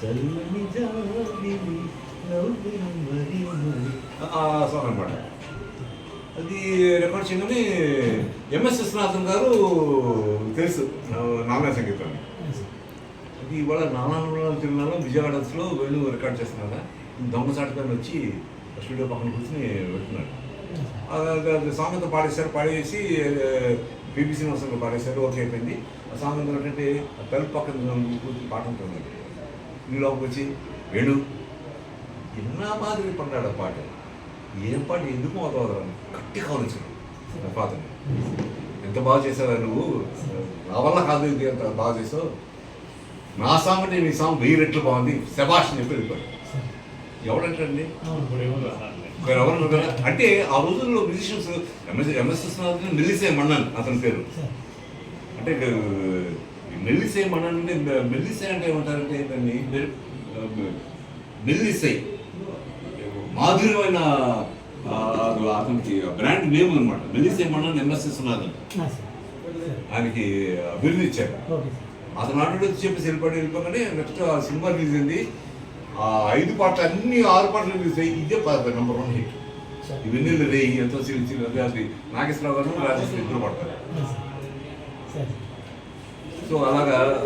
చల్లని జాబిలి మరి మరి సాంగ్ అనమాట అది రికార్డ్ చేయమని ఎంఎస్ విశ్వనాథన్ గారు తెలుసు నామే సంగీతం అది ఇవాళ నానాల జిల్లాలో విజయవాడలో వెళ్ళి రికార్డ్ చేస్తున్నారా? దొంగసాటుగా వచ్చి స్టూడియో పక్కన కూర్చొని పెట్టున్నాడు అది సాంగ్ అంతా పాడేశారు పాడేసి బీబీ శ్రీనివాసంలో పాడేశారు ఓకే అయిపోయింది. ఆ సాంగ్ అంతా ఏంటంటే తలుపు పక్కన కూర్చొని పాట ఉంటుంది లోపలికి వచ్చి వేణు ఎన్నా మాదిరి పడ్డాడు ఆ పాట? ఏం పాట ఎందుకు అవుతావు గట్టి కావచ్చు నా పాతని ఎంత బాగా చేసావు నువ్వు? నా వల్ల కాదు ఇది ఎంత బాగా చేసావు. నా సాంగ్ అంటే నీ సాంగ్ వెయ్యి రెట్లు బాగుంది. శబాష్ అని చెప్పి వెళ్ళిపోయాడు. ఎవడంటండి? ఎవరు? అంటే ఆ రోజుల్లో musicians M S M S Viswanathan Mellisai Mannan అతని పేరు. అంటే మెల్లిసే మన్నన్ అంటే మెల్లిసే అంటే ఏమంటారంటే దాన్ని మెల్లిసై. మాధుర్యమైన అతనికి బ్రాండ్ నేమ్ అనమాట మెల్లిసే మన్నన్ ఎంఎస్ విశ్వనాథన్. ఆయనకి బిరుదు ఇచ్చారు. అతను ఆటో చెప్పేసి వెళ్ళిపోయి వెళ్ళిపోగానే నెక్స్ట్ ఆ సినిమా రిలీజ్ అయింది. ఆ ఐదు పాటలు అన్ని ఆరు పాటలు రిలీజ్ అయ్యి ఇదే నెంబర్ వన్ హిట్ ఇవన్నీ రే ఎంతో సిరి అదే అది నాగేశ్వరరావు గారు రాజేశ్వరి ఇద్దరు పడతారు. 做那个